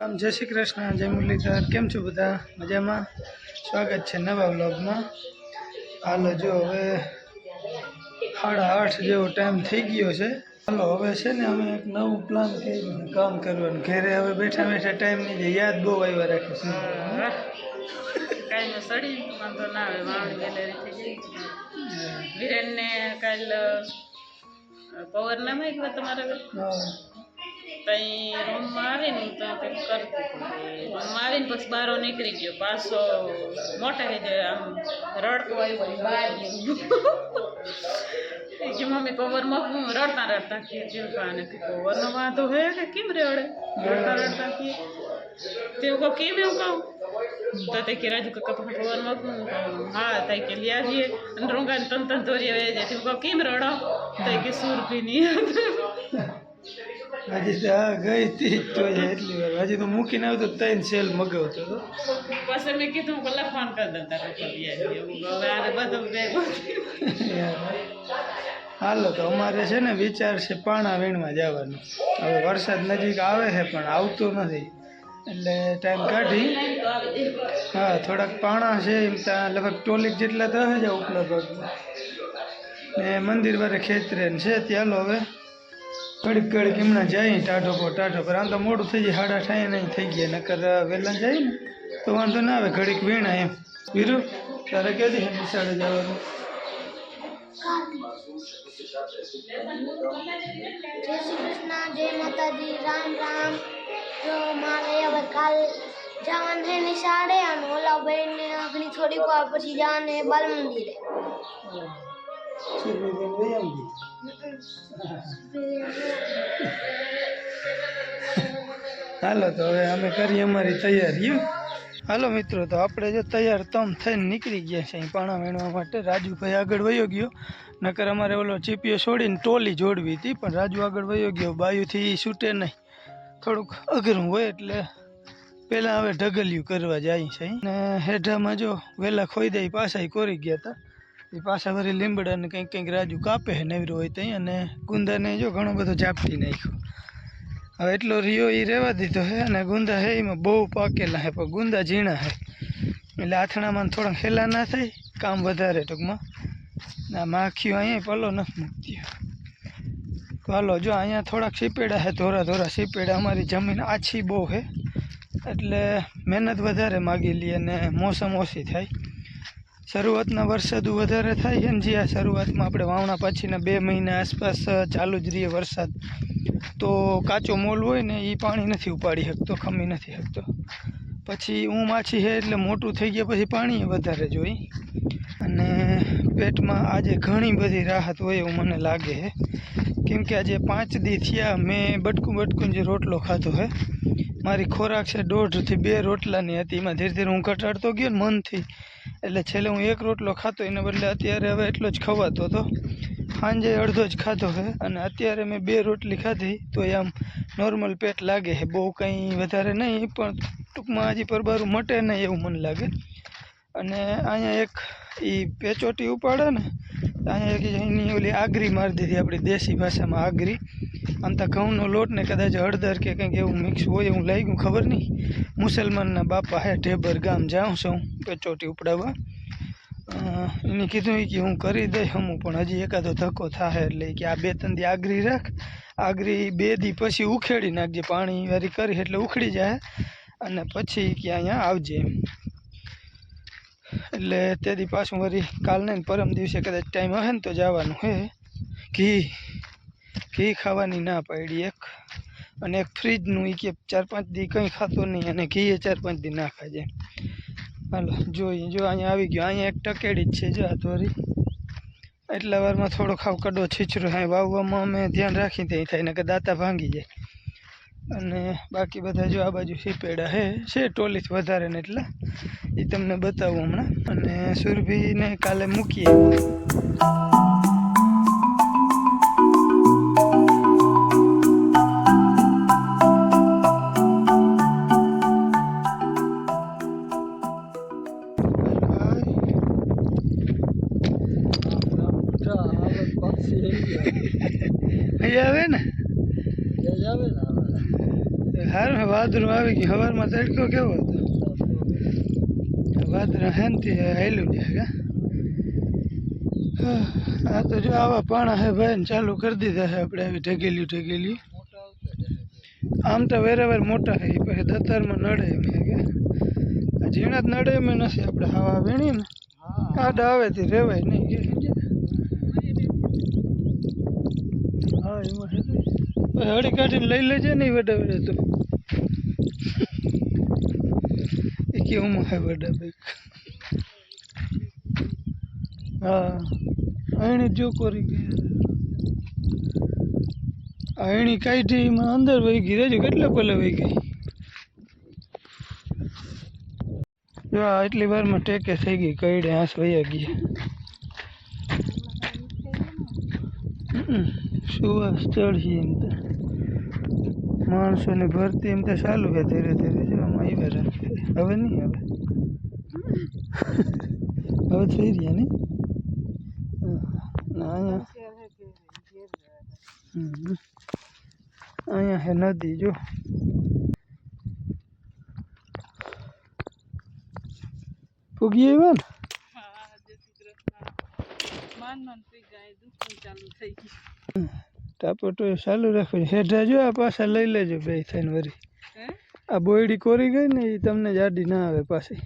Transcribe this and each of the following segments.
આમ જય શ્રી કૃષ્ણ જય મુરલીધર કેમ છો બધા? મજામાં? સ્વાગત છે નવા વ્લોગમાં. હાલો જો હવે સાડા આઠ જેવો ટાઈમ થઈ ગયો છે. હાલો હવે છે ને અમે એક નવું પ્લાન કર્યું કામ કરવાનું. ઘરે હવે બેઠા બેઠા ટાઈમ નહીં જાય યાદ બહુ આવ્યા રાખે છે. કાંઈ નો સડી વાંધો ના આવે વાવણી ગેલેરી થઈ ગઈ વિરેનને કાલ પવર ના માં તમારે હા. તઈ રૂમમાં આવીને તો કંઈક કરતી રૂમમાં આવીને પછી બારો નીકળી ગયો. પાછો મોટા જાય આમ રડતો આવ્યો બહાર કે મમ્મી કવરમાં હું રડતા રડતા કે જીવકાને કવરનો પવરનો વાંધો હે કે કેમ રડે? રડતા રડતા કે તે કહો, કેમ એવું કહું? તો તે કે, રાજુ કાકા પણ પવનમાં હું હા તઈ કે લઈ આવીએ અને રોંગાને તન તન દોરી આવે જાય. તે કહો, કેમ રડો? તઈ કે સુરભી નહીં હજી તો હા ગઈ તી જ તો એટલી વાર. હજી તો મૂકીને આવતો ત્રણ સેલ મગાવતો હતો. પછી મેં કીધું પેલા ફોન કરી બધું હાલો તો અમારે છે ને વિચાર છે પાણા વીણમાં જવાનું. હવે વરસાદ નજીક આવે છે પણ આવતો નથી. એટલે ટાઈમ કાઢી. હા થોડાક પાણા છે એમ ત્યાં લગભગ ટોલિક જેટલા થશે ઉપલબ્ધ. ઉપલા ભાગમાં ને મંદિર વારે ખેતરે છે ત્યાં હવે. ઘડીક ઘડીક એમના જાય ટાઢો પર ટાઢો પર. આમ તો મોડું થઈ જાય હાડા ઠાઈ નહીં થઈ ગયા નકર વહેલા જાય ને તો વાંધો ના આવે ઘડીક વીણા એમ. વીરુ તારે ક્યાંથી છે નિશાળે જવાનું? જય શ્રી કૃષ્ણ જય માતાજી રામ રામ. જો મારે હવે કાલ જવાનું છે નિશાળે અને ઓલા ભાઈને ઘણી થોડીક વાર પછી જવાનું છે બાલ મંદિરે સુરભીબેન વહી આવજી. હાલો તો હવે અમે કરીએ અમારી તૈયારીઓ હાલો મિત્રો, તો આપણે જો તૈયાર તમ થઈને નીકળી ગયા છે અહીં પાણા વીણવા માટે. રાજુભાઈ આગળ વયો ગયો, નકર અમારે ઓલો ચીપીઓ છોડીને ટોલી જોડવી હતી, પણ રાજુ આગળ વયો ગયો, બાયુથી છૂટે નહીં. થોડુંક અઘરું હોય એટલે પહેલાં હવે ઢગલિયું કરવા જાય છે ને હેઠામાં જો વહેલા ખોઈ દઈ પાછા કોરી ગયા હતા. એ પાછા વળી ને કંઈક કંઈક રાજુ કાપે નવરો હોય ત્યાં અને ગુંદાને જો ઘણો બધો ઝાપટી નાખ્યો. હવે એટલો રિયો એ રહેવા દીધો હે અને ગુંદા હે એમાં બહુ પાકેલા હે પણ ગુંદા ઝીણા હે એટલે આથણામાં થોડાક હેલા ના થાય, કામ વધારે ટૂંકમાં. આ માખીઓ અહીંયા પલો નથી મૂકતી. હાલો, જો અહીંયા થોડાક સીપેડા હે ધોરા ધોરા સીપેડા, અમારી જમીન આછી બહુ છે. એટલે મહેનત વધારે માગી લઈએ અને મોસમ ઓછી થાય. શરૂઆતના વરસાદ વધારે થાય છે ને જે આ શરૂઆતમાં આપણે વાવણા પછીના બે મહિના આસપાસ ચાલુ જ રહીએ વરસાદ. તો કાચો મોલ હોય ને એ પાણી નથી ઉપાડી શકતો, ખમી નથી શકતો. પછી ઊં માછી છે એટલે મોટું થઈ ગયા પછી પાણી વધારે જોઈ. અને પેટમાં આજે ઘણી બધી રાહત હોય એવું મને લાગે છે. કેમ કે આજે પાંચ દી થયા, મેં બટકું બટકું જે રોટલો ખાધો છે મારી ખોરાક છે દોઢથી બે રોટલાની હતી. એમાં ધીરે ધીરે હું ઘટાડતો ગયો ને મનથી એટલે છેલ્લે હું એક રોટલો ખાતો એના બદલે અત્યારે હવે એટલો જ ખવાતો હતો. સાંજે અડધો જ ખાધો છે અને અત્યારે મેં બે રોટલી ખાધી તો એ આમ નોર્મલ પેટ લાગે છે બહુ કંઈ વધારે નહીં, પણ ટૂંકમાં હજી પરબારું મટે નહીં એવું મને લાગે. અને અહીંયા એક એ પેચોટી ઉપાડે ને અહીંયા એક એની ઓલી આગરી મારી દીધી આપણી દેશી ભાષામાં આગરી. આમ તો ઘઉંનો લોટ ને કદાચ હળદર કે કંઈક એવું મિક્સ હોય એવું લાગ્યું, ખબર નહીં. મુસલમાનના બાપા હે ઢેબર ગામ જાઉં છું, કચોટી ઉપડાવવા. એને કીધું કે હું કરી દઈ હમું પણ હજી એકાદો ધક્કો થાય એટલે કે આ બે ત્રણ દી આગરી રાખ. આગરી બે દી પછી ઉખેડી નાખજે, પાણી વારી કરી એટલે ઉખડી જાય અને પછી કે અહીંયા આવજે એટલે તે દી પાછું વરી કાલને પરમ દિવસે કદાચ ટાઈમ હશે ને તો જવાનું હે. ઘી. ઘી ખાવાની ના પાડી એક. અને એક ફ્રીજનું એ કે ચાર પાંચ દી કંઈ ખાતો નહીં અને ઘી એ ચાર પાંચ દી ના ખાજે હાલો જોઈએ જો અહીંયા આવી ગયો. અહીંયા એક ટકેડી જ છે, જો આ ધોરી. એટલા વારમાં થોડો ખાવ કડો છીછરો હા, વાવવામાં અમે ધ્યાન રાખી ત્યાં થાય કે દાંતા ભાંગી જાય. અને બાકી બધા જો આ બાજુ સીપેડા હે, છે ટોલીસ વધારે ને એટલા. એ તમને બતાવું હમણાં. અને સુરભીને કાલે મૂકીએ. અહીં આવે ને હારું વાંધો વાદળું આવી ગયું સવારમાં તડકો કેવો હતો વાદળા હે ને તે હાલ્યું જાય હા આ તો જો આવા પાણા હે ભાઈ ને ચાલુ કરી દીધા છે આપણે આવી ઢગેલી ઢગેલી. આમ તો વેરાવેર મોટા છે એ પછી દત્તરમાં નડે એમ છે કે? આ ઝીણા જ નડે એમ નથી આપણે હવા વીણી ને? આડા આવે તે રેવાય નહીં કે? હા, એમાં છે ને. પછી હળી કાઢીને લઈ લેજે નહીં વડા વડે તું એ કેવું હે બધા બેક હા અણી જો કરી ગયા. અણી કાઢી એમાં અંદર વહી ગઈ, રેજો કેટલા પલે વહી ગઈ? જો આ એટલી વારમાં ટેકે થઈ ગઈ, કઈડે હાંસ વયા ગઈ સુવાસ ચડશે એમ તો. માણસોની ભરતી એમ તો ચાલુ છે, ધીરે ધીરે જો આમાં આવ્યા હવે નહીં હવે હવે થઈ રહ્યા નહીં હા. અહીંયા અહીંયા હે નદી જો. પૂગી આવ્યા ને? ટાપો માન પી જાય દુખવું ચાલુ થઈ ગયું. ટાપોટો ચાલુ રાખો હેઠા જો આ પાછા લઈ લેજો બે થઈને વરી. હે? આ બોયડી કોરી ગઈ ને એ તમને જાડી ના આવે પાછી.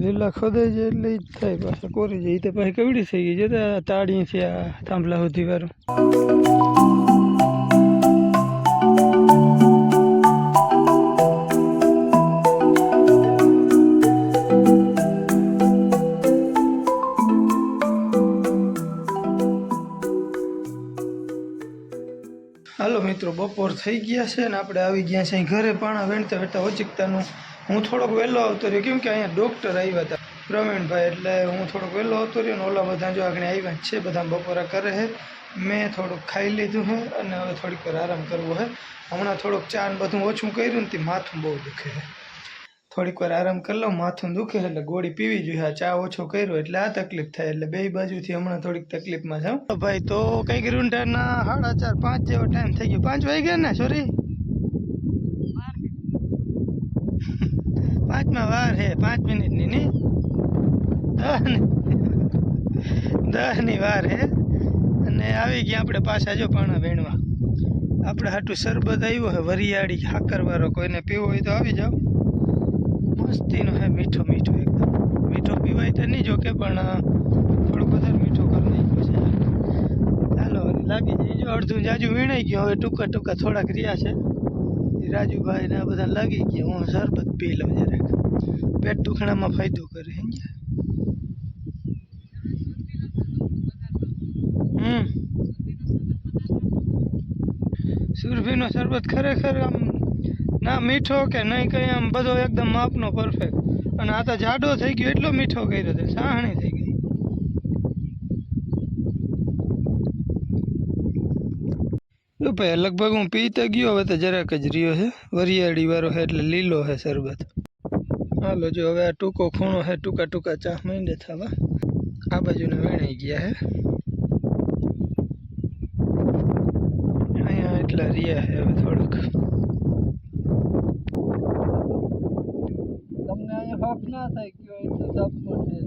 વેલા ખોદે છે એટલે ઈ જ થાય પાછા કોરી જાય. એ તો પાછી કેવડી થઈ ગઈ છે તાળીથી આ થાંભલા સુધી વાળું મિત્રો બપોર થઈ ગયા છે ને આપણે આવી ગયા છે ઘરે. પાણા વેણતા વેણતા ઓચિકતાનું હું થોડોક વહેલો આવતો રહ્યો. કેમ કે અહીંયા ડૉક્ટર આવ્યા હતા, પ્રવીણભાઈ, એટલે હું થોડોક વહેલો આવતો રહ્યો ને ઓલા બધા જો આગળ આવ્યા છે બધા બપોરા કરે છે. મેં થોડુંક ખાઈ લીધું છે અને હવે થોડીક વાર આરામ કરવો છે. હમણાં થોડુંક ચા ને બધું ઓછું કર્યું ને તે માથું બહુ દુખે છે. થોડીક વાર આરામ કરી લઉં, માથું દુખે એટલે ગોળી પીવી જોઈએ. ચા ઓછો કર્યો એટલે આ તકલીફ થાય એટલે બે બાજુથી હમણાં થોડીક તકલીફમાં જાઉં. ભાઈ, તો કંઈક રૂંઢાના સાડા ચાર, પાંચ જેવો ટાઈમ થઈ ગયો. પાંચ વાગી ગયા ને સોરી પાંચમાં વાર હે, પાંચ મિનિટની ની? દસની. વાર હે. અને આવી ગયા આપણે પાછા જો પાણા વેણવા. આપણે હાટું શરબત આવ્યો હે, વરિયાળી, હાકરવાળો, કોઈને પીવો હોય તો આવી જાઓ. મસ્તીનો હે, મીઠો મીઠો એકદમ. મીઠો પીવાય તો નહીં જોકે, પણ થોડુંક વધારે મીઠો કરી નાખ્યો ચાલો લાગી જાય જો અડધું. જાજુ વીણાઈ ગયો. હવે ટૂંકા ટૂંકા થોડાક રહ્યા છે. રાજુભાઈ ને આ બધા લાગી ગયા. હું શરબત પી લઉં જરાક. પેટ દુખણામાં ફાયદો કરે સમજ્યા હમ. સુરભીનો શરબત ખરેખર આમ ના, મીઠો કે નહીં કંઈ આમ બધો એકદમ માપનો પરફેક્ટ અને આ તો જાડો થઈ ગયો, એટલો મીઠો કર્યો છે, સાહણી થઈ ગઈ. ભાઈ, લગભગ હું પીતા ગયો, હવે તો જરાક જ રહ્યો છે. વરિયાળી વાળો છે એટલે લીલો છે શરબત. હાલો, જો હવે આ ટૂંકો ખૂણો છે, ટૂંકા ટૂંકા ચા માંડે થવા આ બાજુને વેણાઈ ગયા છે. અહીંયા એટલા રહ્યા છે, હવે થોડુંક તમને અહીંયા હોફ ના થાય કયો એટલું તાપમાન છે.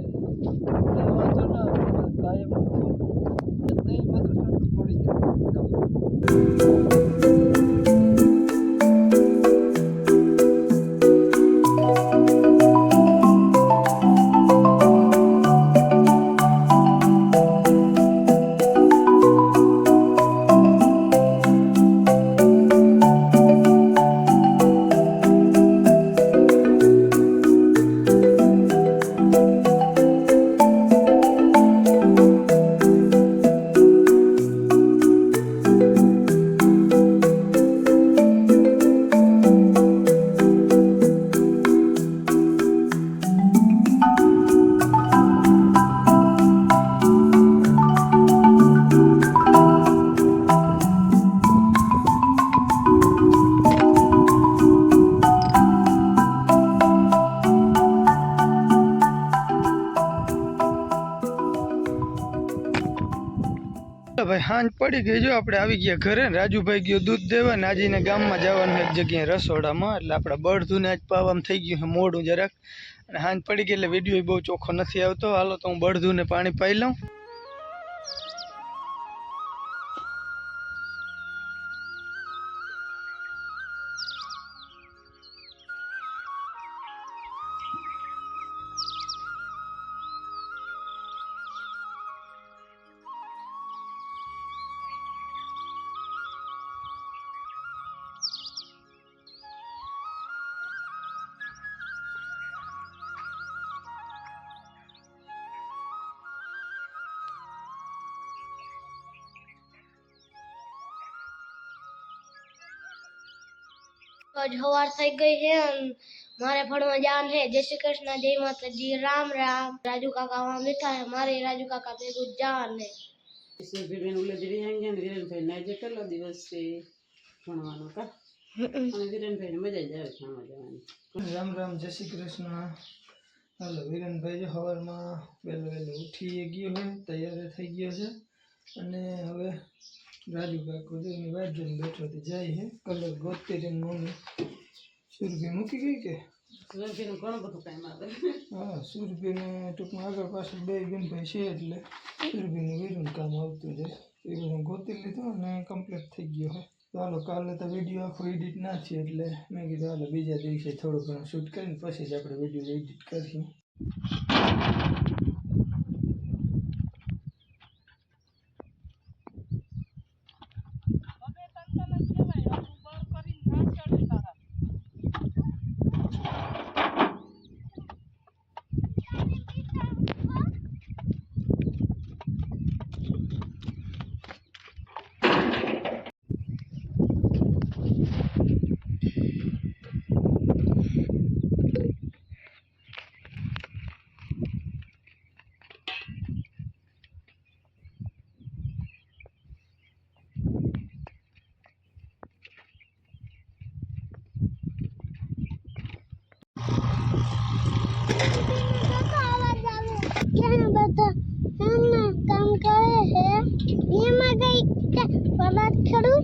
એટલે વાંધો ના કાયમ નહીં બધું ઠંડુ પડી જાય. ભાઈ હાંજ પડી ગઈ જો આપણે આવી ગયા ઘરે. ને રાજુભાઈ ગયો દૂધ દેવા ને આજીને ગામમાં જવાનું એક જગ્યાએ રસોડામાં. એટલે આપણા બળધુને આજ પાવામાં થઈ ગયું છે મોડું જરાક. અને હાંજ પડી ગઈ એટલે વીડિયો બહુ ચોખ્ખો નથી આવતો. હાલો તો હું બળધુને પાણી પાઈ લઉં. જ સવાર થઈ ગઈ છે અને મારે ભણવા જવાનું છે. જય શ્રી કૃષ્ણ જય માતાજી રામ રામ. રાજુ કાકા માં બેઠા છે. મારે રાજુ કાકા ભેગું જવાનું છે. સુરભીબેન ઉલે વિરેન ગયા ને વિરેનભાઈ ને કેટલો દિવસ છે ભણવાનો કા? અને વિરેનભાઈ મજા જ આવે ભણવા જવાની. રામ રામ જય શ્રી કૃષ્ણ. હાલો વિરેનભાઈ જો સવારમાં વહેલો વહેલો ઉઠી ગયો હોય તૈયાર થઈ ગયો છે. અને હવે રાજુ કાકો જો એની વાટ જોઈને બેઠો તો જાય હે. કલર ગોતતી રહીને મમ્મી. સુરભી મૂકી ગઈ કે? સુરભીનું ઘણું બધું કામ આવે. હા સુરભીને ટૂંકમાં આગળ પાછળ બે બેનભાઈ છે એટલે સુરભીનું વીરું કામ આવતું જાય એ બધું ગોતી લીધું અને કમ્પ્લીટ થઈ ગયો હોય ચાલો કાલે તો વીડિયો આખો એડિટ ના થયો એટલે મેં કીધું હાલો બીજા દિવસે થોડું ઘણું શૂટ કરીને પછી જ આપણે વીડિયો એડિટ કરીશું. మాట్లాడు.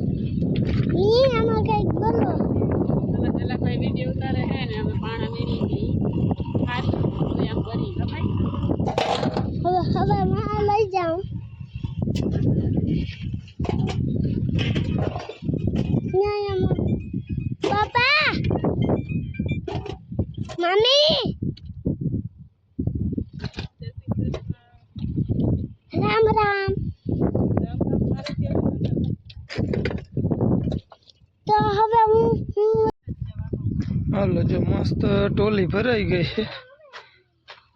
હાલો જો મસ્ત ટોલી ભરાઈ ગઈ છે.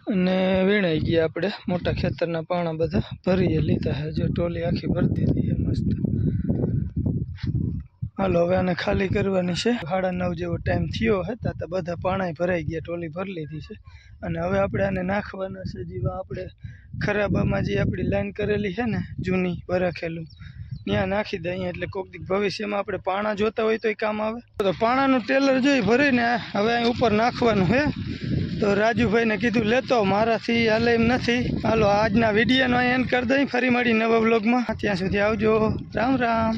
અને વીણાઈ ગયા આપણે. મોટા ખેતરના પાણા બધા ભરીએ લીધા છે. જો ટોલી આખી ભરી દીધી છે મસ્ત. હાલો, હવે આને ખાલી કરવાની છે. સાડા નવ જેવો ટાઈમ થયો હતા તો બધા પાણા ભરાઈ ગયા. ટોલી ભરી લીધી છે. અને હવે આપણે આને નાખવાના છે. જેવા આપણે ખરાબામાં જે આપણી લાઈન કરેલી છે ને, જૂની બરાખેલું ત્યાં નાખી દઈએ એટલે કોક દી ભવિષ્યમાં આપણે પાણા જોતા હોય તો એ કામ આવે. તો પાણાનું ટેલર જોઈ ભરીને હવે અહીં ઉપર નાખવાનું છે તો રાજુભાઈને કીધું લેતો મારાથી હાલે એમ નથી. હાલો, આજના વિડીયોનો એન્ડ કરી દઈ ફરી મળી નવા બ્લોગમાં ત્યાં સુધી આવજો. રામ રામ.